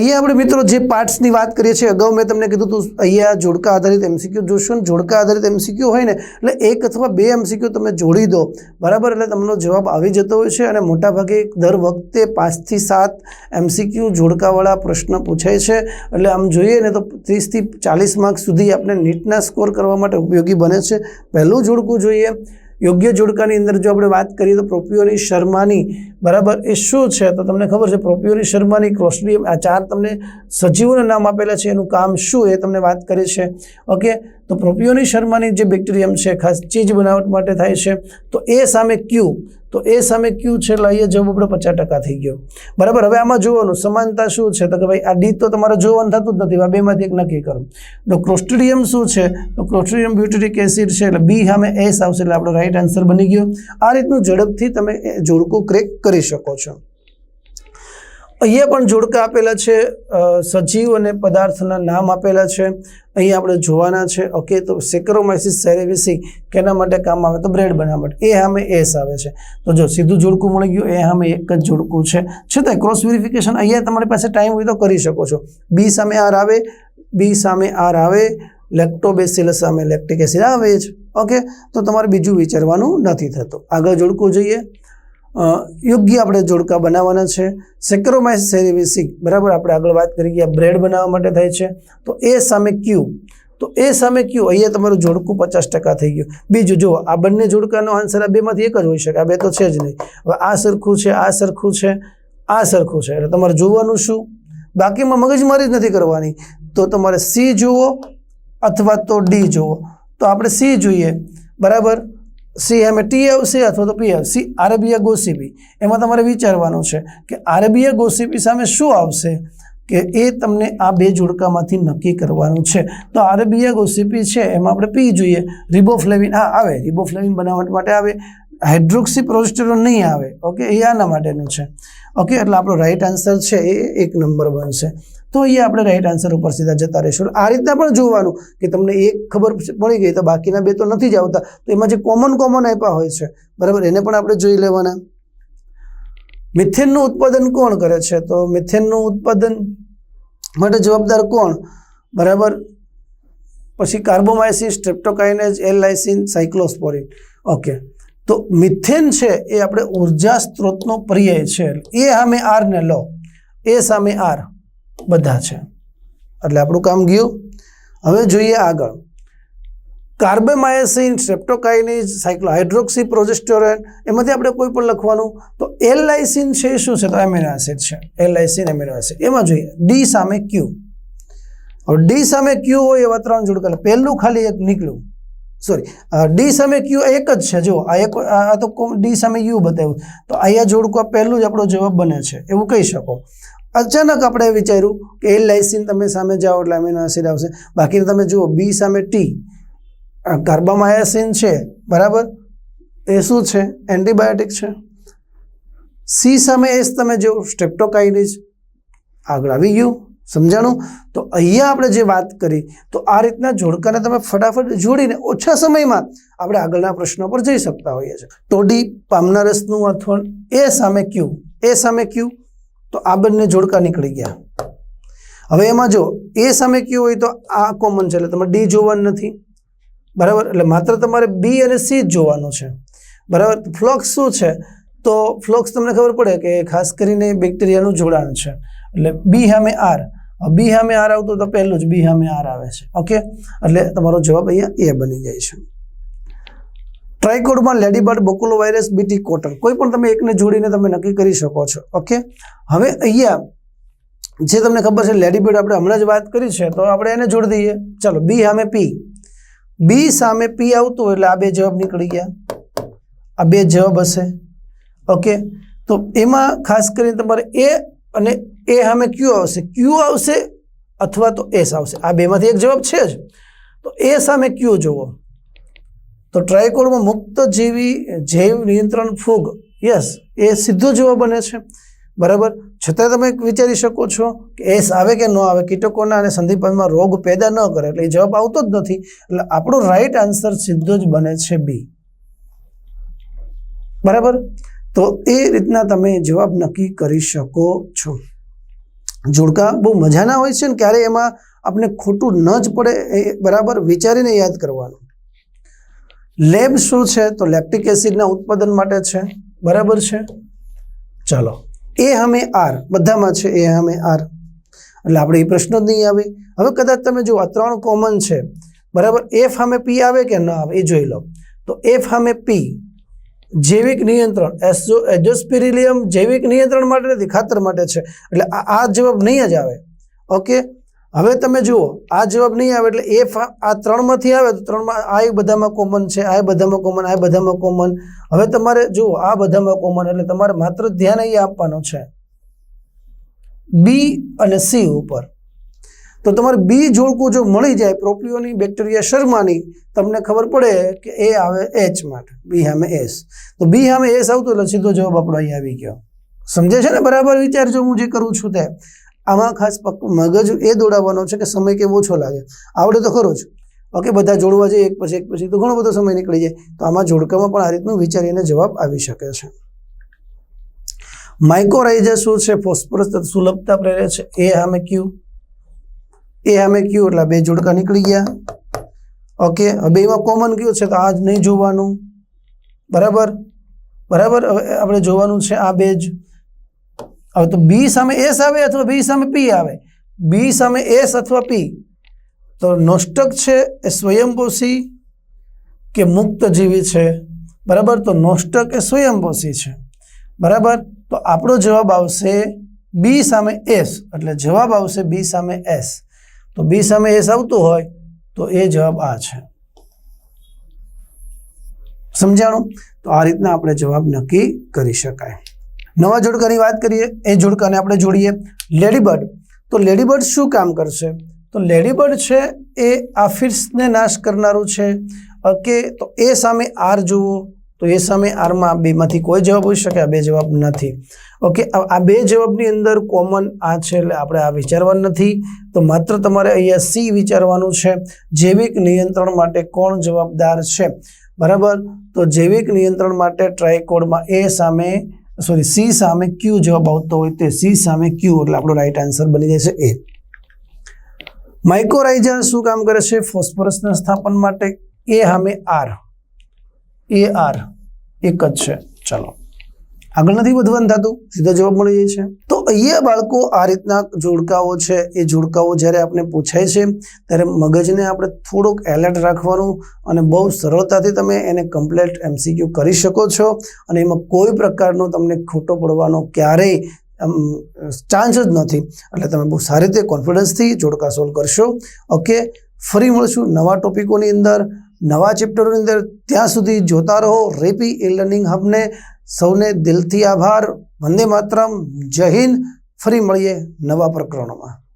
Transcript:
અહીંયા આપણે મિત્રો જે પાર્ટ્સની વાત કરીએ છીએ, અગાઉ મેં તમને કીધું હતું, અહીંયા જોડકા આધારિત એમસીક્યુ જોશો ને, જોડકા આધારિત એમસીક્યુ હોય ને, એટલે એક અથવા બે એમસીક્યુ તમે જોડી દો, બરાબર? એટલે તમને જવાબ આવી જતો હોય છે અને મોટાભાગે દર વખતે પાંચથી સાત એમસીક્યુ જોડકાવાળા પ્રશ્ન પૂછાય છે. એટલે આમ જોઈએ ને તો ત્રીસથી ચાલીસ માર્ક સુધી આપણે નીટના સ્કોર કરવા માટે ઉપયોગી બને છે. પહેલું જોડકું જોઈએ યોગ્ય જોડકાની અંદર જો આપણે વાત કરીએ તો પ્રોપ્યોરી શર્માની, બરાબર, એ શું છે? તો તમને ખબર છે પ્રોપ્યોરી શર્માની ક્લોસ્ટ્રિયમ આ ચાર તમને સજીવોના નામ આપેલા છે. એનું કામ શું એ તમને વાત કરી છે. ઓકે તો પ્રોપિયોની શર્માની જે બેક્ટેરિયમ છે, ખાસ ચીજ બનાવટ માટે થાય છે, તો એ સામે ક્યુ તો એ સામે ક્યુ છે, એટલે અહીંયા જવાબ આપણે પચાસ ટકા થઈ ગયો. બરાબર, હવે આમાં જોવાનું, સમાનતા શું છે? તો કે ભાઈ, આ ડી તો તમારે જોવાનું થતું જ નથી આ બેમાંથી એક નક્કી કરો. તો ક્લોસ્ટ્રિડિયમ શું છે? તો ક્લોસ્ટ્રિડિયમ બ્યુટરિક એસિડ છે, એટલે બી સામે એસ આવશે, એટલે આપણો રાઈટ આન્સર બની ગયો. આ રીતનું ઝડપથી તમે જોડકું ક્રેક કરી શકો છો. અહીંયા પણ જોડકા આપેલા છે સજીવ અને પદાર્થના નામ આપેલા છે. અહીંયા આપણે જોવાના છે, ઓકે, તો સેક્રોમાઇસિસ સેરેવિસી કેના માટે કામ આવે? તો બ્રેડ બનાવવા માટે. એ સામે એસ આવે છે. તો જો સીધું જોડકું મળી ગયું, એ સામે એક જ જોડકું છે. છતાં ક્રોસ વેરિફિકેશન અહીંયા તમારી પાસે ટાઈમ હોય તો કરી શકો છો. બી સામે આર આવે બી સામે આર આવે લેક્ટોબેસિલસ સામે લેક્ટિક એસિડ આવે જ. ઓકે, તો તમારે બીજું વિચારવાનું નથી થતું. આગળ જોડકું જોઈએ. યોગ્ય આપણે જોડકા બનાવવાના છે. સેક્રોમાઇસ સેરેવિસિક બરાબર? આપણે આગળ વાત કરી ગયા બ્રેડ બનાવવા માટે થાય છે. તો એ સામે ક્યુ તો એ સામે ક્યુ અહીંયા તમારું જોડકું પચાસ ટકા થઈ ગયું. બીજું, જુઓ, આ બંને જોડકાનો આન્સર આ બેમાંથી એક જ હોઈ શકે, આ બે તો છે જ નહીં. હવે આ સરખું છે, આ સરખું છે, આ સરખું છે. એટલે તમારે જોવાનું શું? બાકીમાં મગજમારી જ નથી કરવાની. તો તમારે સી જુઓ અથવા તો ડી જુઓ. તો આપણે સી જોઈએ. બરાબર? સી એમ ટી આવશે અથવા તો પી આવશે સી આરબિયા ગોસીપી એમાં તમારે વિચારવાનું છે કે આરબીયા ગોસીપી સામે શું આવશે? કે એ તમને આ બે જોડકામાંથી નક્કી કરવાનું છે. તો આરબીયા ગોસીપી છે, એમાં આપણે પી જોઈએ. રિબોફ્લેવિન, હા, આવે. રિબોફ્લેવિન બનાવવા માટે આવે. હાઇડ્રોક્સી પ્રોજેસ્ટેરોન નહીં આવે. ઓકે, એ આના માટેનું છે. ઓકે, એટલે આપણો રાઈટ આન્સર છે એ એક નંબર બનશે. તો અહીંયા આપણે રાઈટ આન્સર ઉપર સીધા જતા રહીશું. આ રીતના પણ જોવાનું કે તમને એક ખબર પડી ગઈ તો બાકીના બે તો નથી જ આવતા. તો એમાં જે કોમન કોમન આપ્યા હોય છે, બરાબર? એને પણ આપણે જોઈ લેવાના. મિથેનનું ઉત્પાદન કોણ કરે છે? તો મિથેનનું ઉત્પાદન માટે જવાબદાર કોણ? બરાબર? પછી કાર્બોમાયસિન સ્ટ્રેપ્ટોકાઇનેઝ એલઆઇસિન સાયક્લોસ્પોરિન. ઓકે. તો મિથેન છે એ આપણે ઊર્જા સ્ત્રોતનો પર્યાય છે. એ સામે આરને લો. એ સામે આર બધા છે. એટલે આપણું કામ ગયું. હવે જોઈએ આગળ. કાર્બેમાયસિન સ્ટ્રેપ્ટોકાઇનિઝ સાયક્લોહાઇડ્રોક્સી પ્રોજેસ્ટોરેન એમાંથી આપણે કોઈ પણ લખવાનું? તો એલ લાઇસિન છે, શું છે? તો એમિનો એસિડ છે. એલ લાઇસિન એમિનો એસિડ એમાં જોઈએ ડી સામે ક્યુ હવે ડી સામે ક્યુ હોય એવા ત્રણ જોડકા. પહેલું ખાલી એક નીકળ્યું. સોરી ડી સામે ક્યુ એક જ છે. જો આ એક, આ તો ડી સામે યુ બતાવ્યું. તો અહીંયા જોડકું પહેલું જ આપણો જવાબ બને છે. એવું કહી શકો. અચાનક આપણે વિચાર્યું કે એલ લાઇસિન તમે સામે જાઓ એટલે એમિનો એસિડ આવશે. બાકી તમે જુઓ બી સામે ટી કાર્બામાયાસિન છે, બરાબર? એ શું છે? એન્ટીબાયોટિક છે. સી સામે એસ તમે જો સ્ટેપ્ટોકાઇડિઝ આગળ આવી ગયું, સમજાણું? તો અહીંયા આપણે જે વાત કરી, તો આ રીતના જોડકાને તમે ફટાફટ જોડીને ઓછા સમયમાં આપણે આગળના પ્રશ્નો પર જઈ શકતા હોઈએ છીએ. ટોડી ડી પામનારસનું અથવણ એ સામે ક્યુ એ સામે ક્યુ તો આ બંને જોડકા નીકળી ગયા. હવે એમાં જો એ સામે કયું હોય તો આ કોમન છે, એટલે તમારે ડી જોવાનું નથી. બરાબર? એટલે માત્ર તમારે બી અને સી જ જોવાનું છે. બરાબર? ફ્લોક્સ શું છે? તો ફ્લોક્સ તમને ખબર પડે કે ખાસ કરીને બેક્ટેરિયાનું જોડાણ છે. એટલે બી સામે આર બી સામે આર આવતું તો પહેલું જ બી સામે આર આવે છે. ઓકે એટલે તમારો જવાબ અહીંયા એ બની જાય છે. ટ્રાયકોડમાં લેડીબર્ડ બકુલો વાયરસ બીટી કોટન. કોઈ પણ તમે એકને જોડીને તમે નક્કી કરી શકો છો, ઓકે? હવે અહીંયા જે તમને ખબર છે લેડીબર્ડ આપણે હમણાં જ વાત કરી છે, તો આપણે એને જોડી દઈએ. ચાલો, બી સામે પી. બી સામે પી આવતું એટલે આ બે જવાબ નીકળી ગયા. આ બે જવાબ હશે, ઓકે? તો એમાં ખાસ કરીને તમારે એ અને એ સામે ક્યુ આવશે. ક્યુ આવશે અથવા તો એસ આવશે. આ બેમાંથી એક જવાબ છે જ. તો એ સામે ક્યુ જુઓ તો ટ્રાયકોડમાં મુક્ત જીવી, જૈવ નિયંત્રણ ફૂગ, યસ, એ સીધો જેવો બને છે. બરાબર? છતાં તમે વિચારી શકો છો કે એસ આવે કે ન આવે, કીટકોના અને સંધિપાનમાં રોગ પેદા ન કરે, એટલે એ જવાબ આવતો જ નથી. એટલે આપણો રાઈટ આન્સર સીધો જ બને છે બી. બરાબર? તો એ રીતના તમે જવાબ નક્કી કરી શકો છો. જોડકા, બહુ મજાના હોય છે ને ક્યારે એમાં આપણે ખોટું ન જ પડે એ બરાબર વિચારીને યાદ કરવાનું. લેબ શું છે? તો લેક્ટિક એસિડના ઉત્પાદન માટે છે. બરાબર છે? ચાલો. એ હમે આર. બધામાં છે એ હમે આર. એટલે આપણે એ પ્રશ્ન જ નહીં આવે. હવે કદાચ તમે જુઓ, આ ત્રણ કોમન છે. બરાબર? એફ સામે પી આવે કે ન આવે? એ જોઈ લો. તો એફ સામે પી જૈવિક નિયંત્રણ એસો એજોસ્પિરિલિયમ જૈવિક નિયંત્રણ માટે નથી, ખાતર માટે છે. એટલે આ જવાબ નહીં જ આવે. ઓકે? હવે તમે જુઓ, આ જવાબ નહીં આવે એટલે એ આ ત્રણમાંથી આવે તો ત્રણમાં આ બધામાં કોમન છે, આ બધામાં કોમન આ બધામાં કોમન હવે તમારે જુઓ, આ બધામાં કોમન એટલે તમારે માત્ર ધ્યાન અહીં આપવાનું છે. બી અને સી ઉપર. તો તમારે બી જોડકું જો મળી જાય, પ્રોપિયોની, બેક્ટેરિયા શર્માની, તમને ખબર પડે કે એ આવે એચ માટે. બી સામે એસ તો બી સામે એસ આવતું એટલે સીધો જવાબ આપણો અહીંયા આવી ગયો. સમજે છે ને? બરાબર વિચારજો, હું જે કરું છું તે. આમાં ખાસ મગજ એ દોડાવવાનો છે કે સમય કેવો ઓછો લાગે. આવડે તો ખરો જ. ઓકે બધા જોડવા જઈએ, એક પછી એક પછી, તો ઘણો બધો સમય નીકળી જાય. તો આમાં જોડકામાં પણ આ રીતનું વિચારીને જવાબ આવી શકે છે. માઇકોરાઇઝર શું છે? ફોસ્ફરસ સુલભતા પ્રેરે છે. એ સામે ક્યુ એ સામે ક્યુ એટલે બે જોડકા નીકળી ગયા. ઓકે બેમાં કોમન કયું છે? તો આ જ નહીં જોવાનું. બરાબર? બરાબર? હવે આપણે જોવાનું છે આ બે જ. હવે તો બી સામે એસ આવે અથવા બી સામે પી આવે? બી સામે એસ અથવા પી? તો નોષ્ટક છે એ સ્વયંપોષી કે મુક્તજીવી છે? બરાબર? તો નોષ્ટક એ સ્વયંપોષી છે. બરાબર? તો આપણો જવાબ આવશે બી સામે એસ. એટલે જવાબ આવશે બી સામે એસ. તો બી સામે એસ આવતું હોય તો એ જવાબ આ છે. સમજાણું? તો આ રીતના આપણે જવાબ નક્કી કરી શકાય. નવા જોડકાની વાત કરીએ, એ જોડકાને આપણે જોડીએ. લેડીબર્ડ. તો લેડીબર્ડ શું કામ કરશે? તો લેડીબર્ડ છે, એ આફિર્સને નાશ કરનારું છે. ઓકે, તો એ સામે આર જુઓ. તો એ સામે આરમાં બેમાંથી કોઈ જવાબ હોઈ શકે, આ બે જવાબ નથી. ઓકે, આ બે જવાબની અંદર કોમન આ છે એટલે આપણે આ વિચારવાનું નથી. તો માત્ર તમારે અહીંયા સી વિચારવાનું છે. જૈવિક નિયંત્રણ માટે કોણ જવાબદાર છે? બરાબર? તો જૈવિક નિયંત્રણ માટે ટ્રાયકોડમાં એ સામે સોરી સી સામે ક્યુ જવાબ આવતો હોય તે સી સામે ક્યુ એટલે આપણો રાઈટ આન્સર બની જશે એ માઇકોરાઇઝર શું કામ કરે છે? ફોસ્ફરસના સ્થાપન માટે એ સામે આર એ આર એક જ છે. ચલો. આગળ નથી વધવાનું થતું સીધો જવાબ મળી જાય છે. તો અહીંયા બાળકો આ રીતના જોડકાઓ છે. એ જોડકાઓ જ્યારે આપણે પૂછાય છે, ત્યારે મગજને આપણે થોડુંક એલર્ટ રાખવાનું અને બહુ સરળતાથી તમે એને કમ્પ્લેટ એમસીક્યુ કરી શકો છો અને એમાં કોઈ પ્રકારનો તમને ખોટો પડવાનો ક્યારેય ચાન્સ જ નથી. એટલે તમે બહુ સારી રીતે કોન્ફિડન્સથી જોડકા સોલ્વ કરશો. ઓકે ફરી મળશું નવા ટોપિકોની અંદર. નવા ચેપ્ટરોની અંદર ત્યાં સુધી જોતા રહો. રેપી એ લર્નિંગ હબને સૌને દિલથી આભાર. વંદે માતરમ. જય હિન્દ. ફરી મળીએ નવા પ્રકરણોમાં.